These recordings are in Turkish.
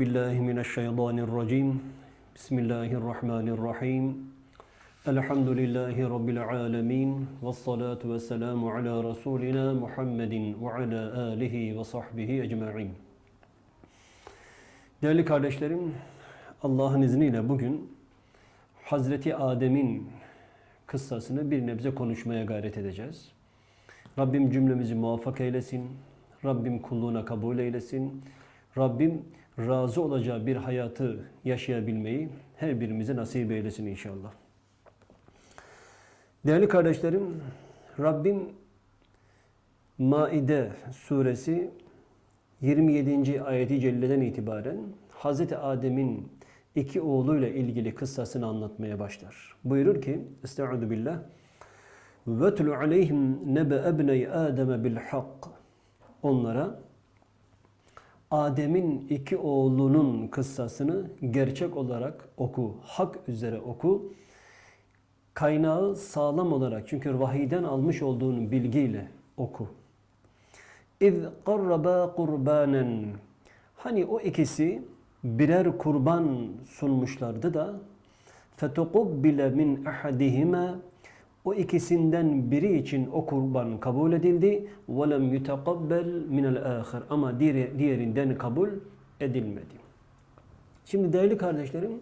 بالله من الشيطان الرجيم بسم الله الرحمن الرحيم الحمد لله رب العالمين والصلاة والسلام على رسولنا محمد وعلى آله وصحبه أجمعين Değerli kardeşlerim, Allah'ın izniyle bugün Hazreti Adem'in kıssasını bir nebze konuşmaya gayret edeceğiz. Rabbim cümlemizi muvaffak eylesin. Rabbim kulluğuna kabul eylesin. Rabbim razı olacağı bir hayatı yaşayabilmeyi her birimize nasip eylesin inşallah. Değerli kardeşlerim, Rabbim Maide suresi 27. ayeti celleden itibaren Hz. Adem'in iki oğluyla ilgili kıssasını anlatmaya başlar. Buyurur ki, Estaizu billah, وَتْلُ عَلَيْهِمْ نَبَ اَبْنَيْ آدَمَ بِالْحَقِّ Onlara Adem'in iki oğlunun kıssasını gerçek olarak oku, hak üzere oku. Kaynağı sağlam olarak çünkü vahiyden almış olduğun bilgiyle oku. İz qarraba qurbanen. Hani o ikisi birer kurban sunmuşlardı da fetukubbile min ahadihima o ikisinden biri için o kurban kabul edildi. وَلَمْ يُتَقَبَّلْ مِنَ الْآخِرِ Ama diğeri, diğerinden kabul edilmedi. Şimdi değerli kardeşlerim,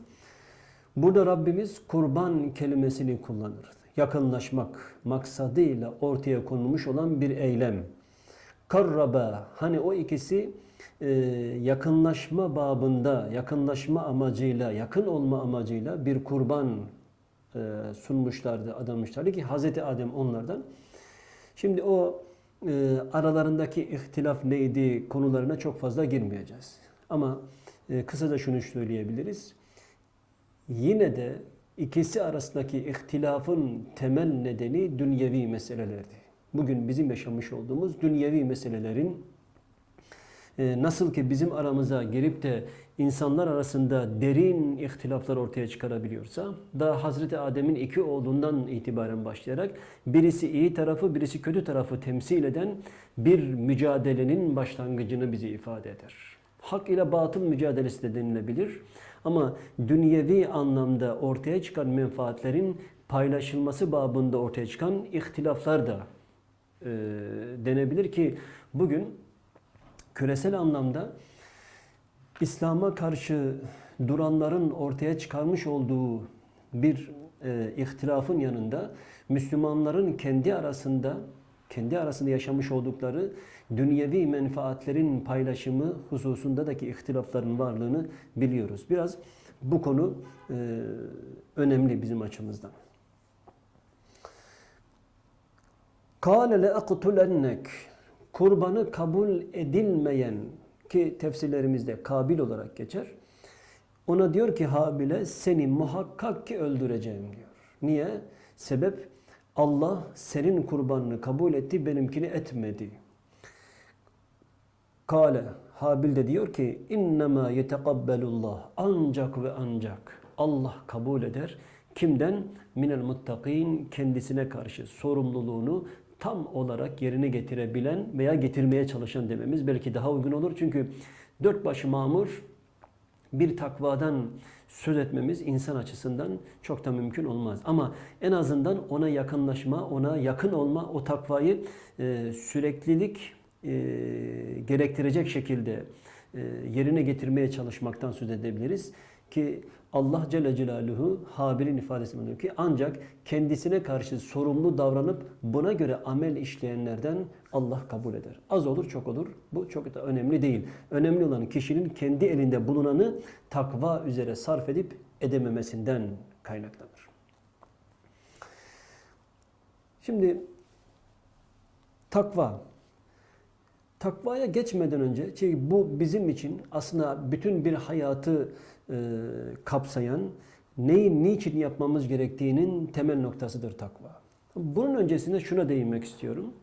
burada Rabbimiz kurban kelimesini kullanır. Yakınlaşmak maksadıyla ortaya konulmuş olan bir eylem. Karraba, hani o ikisi e, yakınlaşma babında, yakınlaşma amacıyla, yakın olma amacıyla bir kurban e, sunmuşlardı, adamışlardı ki Hazreti Adem onlardan. Şimdi o e, aralarındaki ihtilaf neydi konularına çok fazla girmeyeceğiz. Ama e, kısaca şunu söyleyebiliriz. Yine de ikisi arasındaki ihtilafın temel nedeni dünyevi meselelerdi. Bugün bizim yaşamış olduğumuz dünyevi meselelerin ee, nasıl ki bizim aramıza girip de insanlar arasında derin ihtilaflar ortaya çıkarabiliyorsa da Hazreti Adem'in iki oğlundan itibaren başlayarak birisi iyi tarafı birisi kötü tarafı temsil eden bir mücadelenin başlangıcını bize ifade eder. Hak ile batıl mücadelesi de denilebilir. Ama dünyevi anlamda ortaya çıkan menfaatlerin paylaşılması babında ortaya çıkan ihtilaflar da e, denebilir ki bugün küresel anlamda İslam'a karşı duranların ortaya çıkarmış olduğu bir e, ihtilafın yanında Müslümanların kendi arasında kendi arasında yaşamış oldukları dünyevi menfaatlerin paylaşımı hususundaki ihtilafların varlığını biliyoruz. Biraz bu konu e, önemli bizim açımızdan. Le aqtulennek kurbanı kabul edilmeyen ki tefsirlerimizde kabil olarak geçer. Ona diyor ki Habil'e seni muhakkak ki öldüreceğim diyor. Niye? Sebep Allah senin kurbanını kabul etti benimkini etmedi. Kale Habil de diyor ki innema yetekabbelullah ancak ve ancak Allah kabul eder. Kimden? Minel muttakin kendisine karşı sorumluluğunu tam olarak yerine getirebilen veya getirmeye çalışan dememiz belki daha uygun olur. Çünkü dört başı mamur bir takvadan söz etmemiz insan açısından çok da mümkün olmaz. Ama en azından ona yakınlaşma, ona yakın olma, o takvayı e, süreklilik e, gerektirecek şekilde e, yerine getirmeye çalışmaktan söz edebiliriz. Ki Allah Celle Celaluhu Habil'in ifadesinde diyor ki ancak kendisine karşı sorumlu davranıp buna göre amel işleyenlerden Allah kabul eder. Az olur çok olur. Bu çok da önemli değil. Önemli olan kişinin kendi elinde bulunanı takva üzere sarf edip edememesinden kaynaklanır. Şimdi takva Takvaya geçmeden önce ki bu bizim için aslında bütün bir hayatı e, kapsayan neyi niçin yapmamız gerektiğinin temel noktasıdır takva. Bunun öncesinde şuna değinmek istiyorum.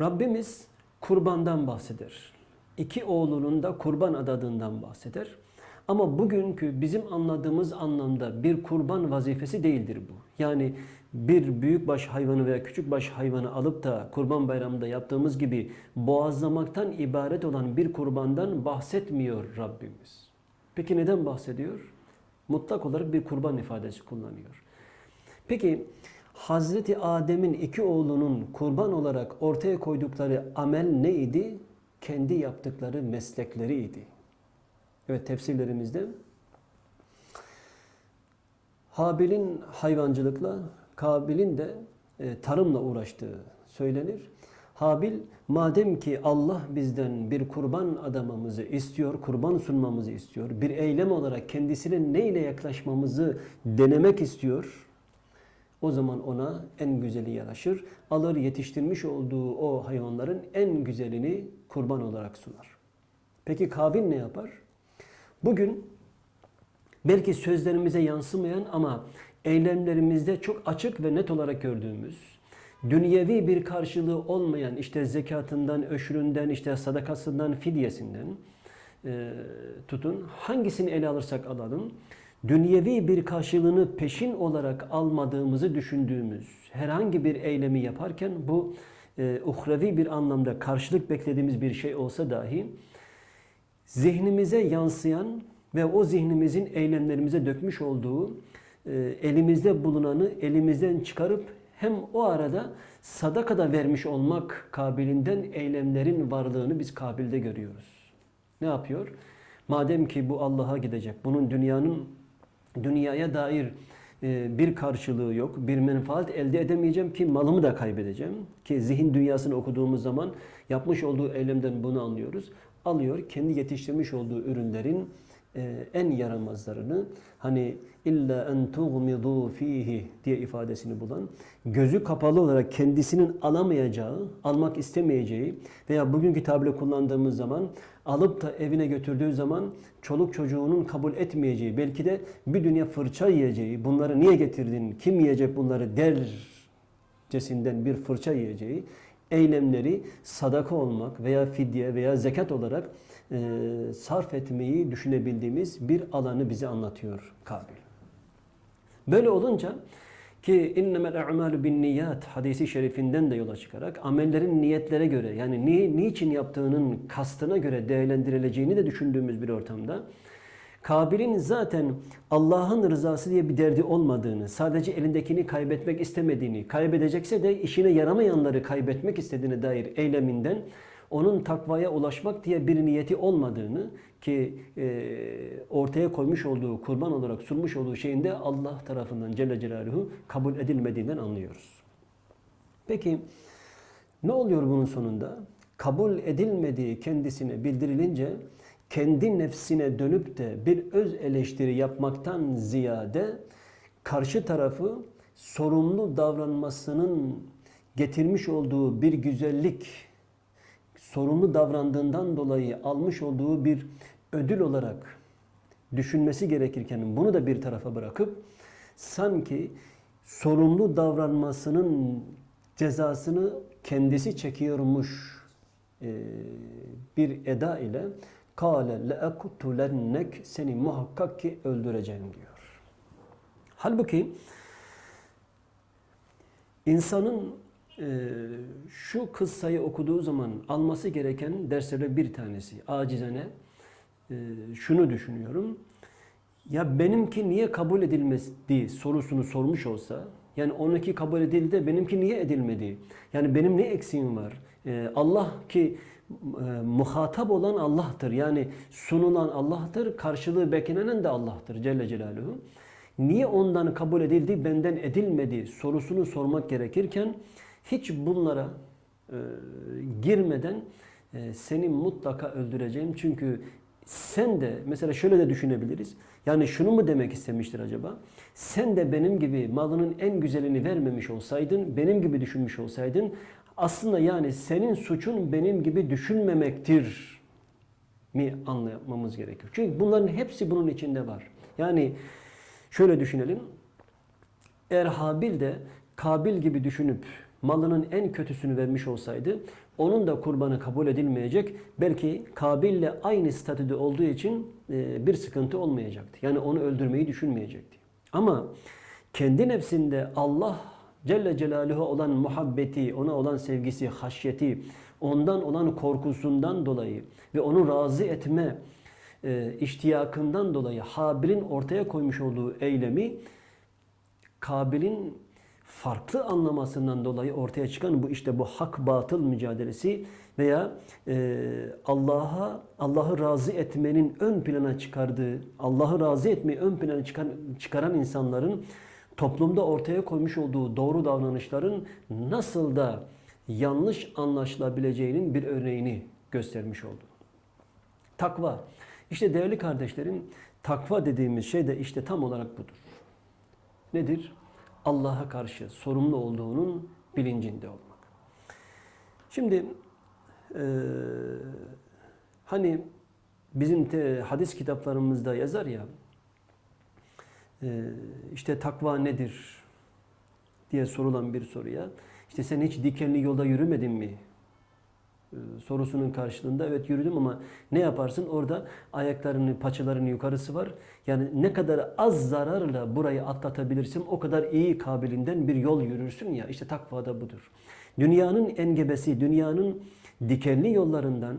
Rabbimiz kurbandan bahseder. İki oğlunun da kurban adadığından bahseder. Ama bugünkü bizim anladığımız anlamda bir kurban vazifesi değildir bu. Yani bir büyükbaş hayvanı veya küçükbaş hayvanı alıp da kurban bayramında yaptığımız gibi boğazlamaktan ibaret olan bir kurbandan bahsetmiyor Rabbimiz. Peki neden bahsediyor? Mutlak olarak bir kurban ifadesi kullanıyor. Peki Hazreti Adem'in iki oğlunun kurban olarak ortaya koydukları amel neydi? Kendi yaptıkları meslekleriydi. Evet tefsirlerimizde Habil'in hayvancılıkla, Kabil'in de e, tarımla uğraştığı söylenir. Habil madem ki Allah bizden bir kurban adamamızı istiyor, kurban sunmamızı istiyor, bir eylem olarak kendisine neyle yaklaşmamızı denemek istiyor, o zaman ona en güzeli yaraşır. Alır yetiştirmiş olduğu o hayvanların en güzelini kurban olarak sunar. Peki Kabil ne yapar? Bugün belki sözlerimize yansımayan ama eylemlerimizde çok açık ve net olarak gördüğümüz dünyevi bir karşılığı olmayan işte zekatından, öşründen, işte sadakasından, fidyesinden e, tutun hangisini ele alırsak alalım dünyevi bir karşılığını peşin olarak almadığımızı düşündüğümüz herhangi bir eylemi yaparken bu e, uhrevi bir anlamda karşılık beklediğimiz bir şey olsa dahi zihnimize yansıyan ve o zihnimizin eylemlerimize dökmüş olduğu elimizde bulunanı elimizden çıkarıp hem o arada sadakada vermiş olmak kabilinden eylemlerin varlığını biz kabilde görüyoruz. Ne yapıyor? Madem ki bu Allah'a gidecek, bunun dünyanın dünyaya dair e, bir karşılığı yok, bir menfaat elde edemeyeceğim ki malımı da kaybedeceğim. Ki zihin dünyasını okuduğumuz zaman yapmış olduğu eylemden bunu anlıyoruz. Alıyor kendi yetiştirmiş olduğu ürünlerin e, en yaramazlarını hani illa en tuğmidu fihi diye ifadesini bulan gözü kapalı olarak kendisinin alamayacağı, almak istemeyeceği veya bugünkü tabirle kullandığımız zaman alıp da evine götürdüğü zaman çoluk çocuğunun kabul etmeyeceği, belki de bir dünya fırça yiyeceği, bunları niye getirdin, kim yiyecek bunları dercesinden bir fırça yiyeceği eylemleri sadaka olmak veya fidye veya zekat olarak e, sarf etmeyi düşünebildiğimiz bir alanı bize anlatıyor Kabil. Böyle olunca ki innemel a'malu bin niyat hadisi şerifinden de yola çıkarak amellerin niyetlere göre yani ni, niçin yaptığının kastına göre değerlendirileceğini de düşündüğümüz bir ortamda Kabil'in zaten Allah'ın rızası diye bir derdi olmadığını, sadece elindekini kaybetmek istemediğini, kaybedecekse de işine yaramayanları kaybetmek istediğine dair eyleminden onun takvaya ulaşmak diye bir niyeti olmadığını ki e, ortaya koymuş olduğu, kurban olarak sunmuş olduğu şeyinde Allah tarafından Celle Celaluhu kabul edilmediğinden anlıyoruz. Peki ne oluyor bunun sonunda? Kabul edilmediği kendisine bildirilince kendi nefsine dönüp de bir öz eleştiri yapmaktan ziyade karşı tarafı sorumlu davranmasının getirmiş olduğu bir güzellik, sorumlu davrandığından dolayı almış olduğu bir ödül olarak düşünmesi gerekirken bunu da bir tarafa bırakıp sanki sorumlu davranmasının cezasını kendisi çekiyormuş e, bir eda ile kâle le'ektulennek seni muhakkak ki öldüreceğim diyor. Halbuki insanın şu kıssayı okuduğu zaman alması gereken derslerden bir tanesi acizane e, şunu düşünüyorum. Ya benimki niye kabul edilmedi sorusunu sormuş olsa yani onunki kabul edildi de benimki niye edilmedi? Yani benim ne eksiğim var? E, Allah ki e, muhatap olan Allah'tır. Yani sunulan Allah'tır, karşılığı beklenen de Allah'tır Celle Celaluhu. Niye ondan kabul edildi, benden edilmedi sorusunu sormak gerekirken hiç bunlara e, girmeden e, seni mutlaka öldüreceğim. Çünkü sen de mesela şöyle de düşünebiliriz. Yani şunu mu demek istemiştir acaba? Sen de benim gibi malının en güzelini vermemiş olsaydın, benim gibi düşünmüş olsaydın aslında yani senin suçun benim gibi düşünmemektir mi anlamamız gerekiyor. Çünkü bunların hepsi bunun içinde var. Yani şöyle düşünelim. Eğer Habil de Kabil gibi düşünüp malının en kötüsünü vermiş olsaydı onun da kurbanı kabul edilmeyecek. Belki Kabil'le aynı statüde olduğu için e, bir sıkıntı olmayacaktı. Yani onu öldürmeyi düşünmeyecekti. Ama kendi nefsinde Allah Celle Celaluhu olan muhabbeti, ona olan sevgisi, haşyeti, ondan olan korkusundan dolayı ve onu razı etme e, iştiyakından dolayı Habil'in ortaya koymuş olduğu eylemi Kabil'in farklı anlamasından dolayı ortaya çıkan bu işte bu hak batıl mücadelesi veya e, Allah'a Allah'ı razı etmenin ön plana çıkardığı, Allah'ı razı etmeyi ön plana çıkan, çıkaran insanların toplumda ortaya koymuş olduğu doğru davranışların nasıl da yanlış anlaşılabileceğinin bir örneğini göstermiş oldu. Takva. İşte değerli kardeşlerim, takva dediğimiz şey de işte tam olarak budur. Nedir? Allah'a karşı sorumlu olduğunun bilincinde olmak. Şimdi e, hani bizim te, hadis kitaplarımızda yazar ya e, işte takva nedir diye sorulan bir soruya işte sen hiç dikenli yolda yürümedin mi sorusunun karşılığında evet yürüdüm ama ne yaparsın? Orada ayaklarını, paçalarını yukarısı var. Yani ne kadar az zararla burayı atlatabilirsin o kadar iyi kabilinden bir yol yürürsün ya. İşte takva da budur. Dünyanın engebesi, dünyanın dikenli yollarından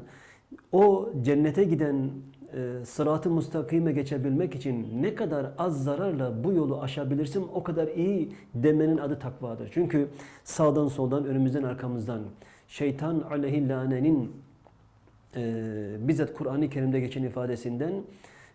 o cennete giden e, sıratı mustakime geçebilmek için ne kadar az zararla bu yolu aşabilirsin o kadar iyi demenin adı takvadır. Çünkü sağdan soldan önümüzden arkamızdan şeytan aleyhillanenin e, bizzat Kur'an-ı Kerim'de geçen ifadesinden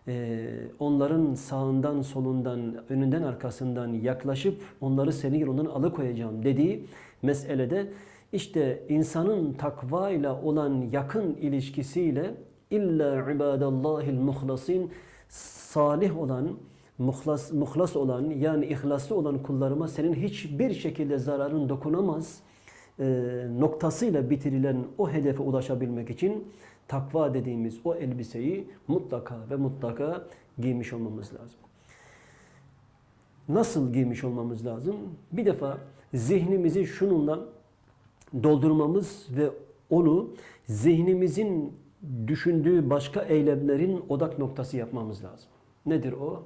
e, onların sağından solundan önünden arkasından yaklaşıp onları senin yolundan alıkoyacağım dediği meselede işte insanın takva ile olan yakın ilişkisiyle illa ibadallahil muhlasin salih olan muhlas, muhlas olan yani ihlaslı olan kullarıma senin hiçbir şekilde zararın dokunamaz noktasıyla bitirilen o hedefe ulaşabilmek için takva dediğimiz o elbiseyi mutlaka ve mutlaka giymiş olmamız lazım. Nasıl giymiş olmamız lazım? Bir defa zihnimizi şununla doldurmamız ve onu zihnimizin düşündüğü başka eylemlerin odak noktası yapmamız lazım. Nedir o?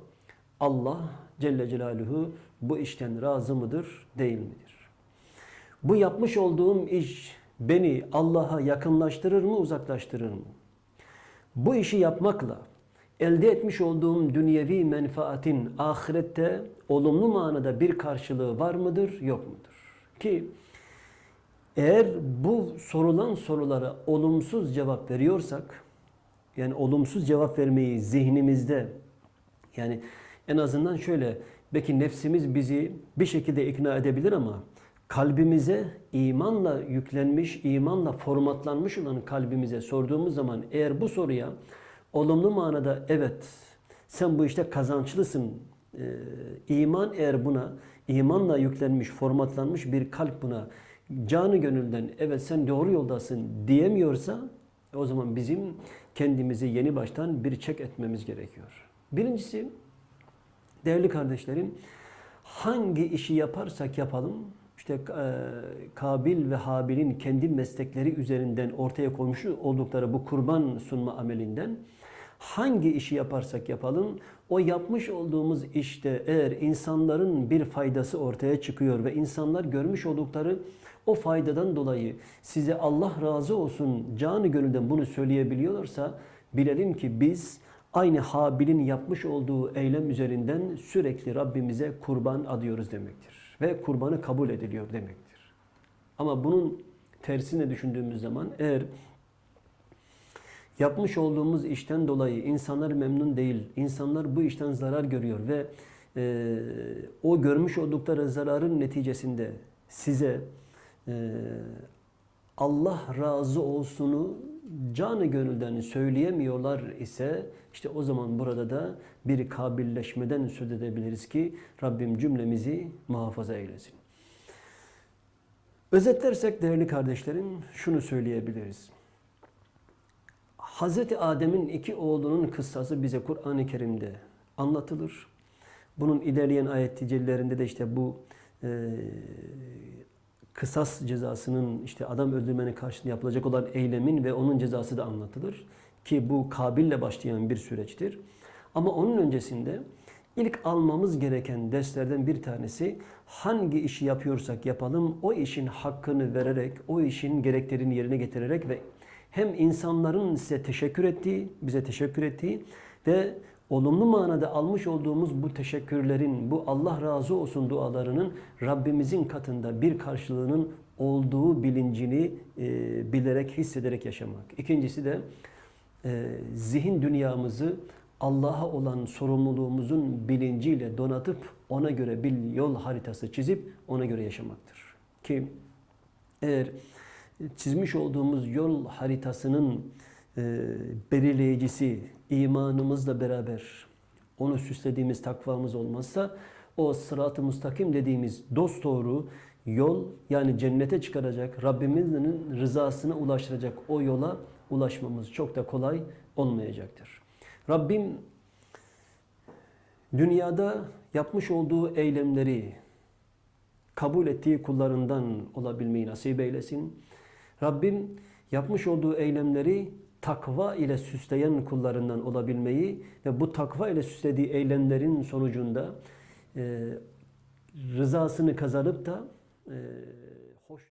Allah Celle Celaluhu bu işten razı mıdır, değil midir? Bu yapmış olduğum iş beni Allah'a yakınlaştırır mı, uzaklaştırır mı? Bu işi yapmakla elde etmiş olduğum dünyevi menfaatin ahirette olumlu manada bir karşılığı var mıdır, yok mudur? Ki eğer bu sorulan sorulara olumsuz cevap veriyorsak, yani olumsuz cevap vermeyi zihnimizde, yani en azından şöyle, belki nefsimiz bizi bir şekilde ikna edebilir ama kalbimize imanla yüklenmiş, imanla formatlanmış olan kalbimize sorduğumuz zaman eğer bu soruya olumlu manada evet sen bu işte kazançlısın, e, iman eğer buna imanla yüklenmiş, formatlanmış bir kalp buna canı gönülden evet sen doğru yoldasın diyemiyorsa o zaman bizim kendimizi yeni baştan bir çek etmemiz gerekiyor. Birincisi değerli kardeşlerim hangi işi yaparsak yapalım işte e, Kabil ve Habil'in kendi meslekleri üzerinden ortaya koymuş oldukları bu kurban sunma amelinden hangi işi yaparsak yapalım o yapmış olduğumuz işte eğer insanların bir faydası ortaya çıkıyor ve insanlar görmüş oldukları o faydadan dolayı size Allah razı olsun canı gönülden bunu söyleyebiliyorlarsa bilelim ki biz aynı Habil'in yapmış olduğu eylem üzerinden sürekli Rabbimize kurban adıyoruz demektir. Ve kurbanı kabul ediliyor demektir. Ama bunun tersine düşündüğümüz zaman eğer yapmış olduğumuz işten dolayı insanlar memnun değil, insanlar bu işten zarar görüyor ve e, o görmüş oldukları zararın neticesinde size e, Allah razı olsunu canı gönülden söyleyemiyorlar ise işte o zaman burada da bir kabilleşmeden söz edebiliriz ki Rabbim cümlemizi muhafaza eylesin. Özetlersek değerli kardeşlerim şunu söyleyebiliriz. Hz. Adem'in iki oğlunun kıssası bize Kur'an-ı Kerim'de anlatılır. Bunun ilerleyen ayet celillerinde de işte bu e, kısas cezasının işte adam öldürmenin karşısında yapılacak olan eylemin ve onun cezası da anlatılır. Ki bu Kabil'le başlayan bir süreçtir. Ama onun öncesinde ilk almamız gereken derslerden bir tanesi hangi işi yapıyorsak yapalım o işin hakkını vererek, o işin gereklerini yerine getirerek ve hem insanların size teşekkür ettiği, bize teşekkür ettiği ve olumlu manada almış olduğumuz bu teşekkürlerin, bu Allah razı olsun dualarının Rabbimizin katında bir karşılığının olduğu bilincini e, bilerek, hissederek yaşamak. İkincisi de e, zihin dünyamızı Allah'a olan sorumluluğumuzun bilinciyle donatıp ona göre bir yol haritası çizip ona göre yaşamaktır. Ki eğer çizmiş olduğumuz yol haritasının belirleyicisi imanımızla beraber onu süslediğimiz takvamız olmazsa o sırat-ı müstakim dediğimiz dost doğru yol yani cennete çıkaracak Rabbimizin rızasına ulaştıracak o yola ulaşmamız çok da kolay olmayacaktır. Rabbim dünyada yapmış olduğu eylemleri kabul ettiği kullarından olabilmeyi nasip eylesin. Rabbim yapmış olduğu eylemleri takva ile süsleyen kullarından olabilmeyi ve bu takva ile süslediği eylemlerin sonucunda e, rızasını kazanıp da e, hoş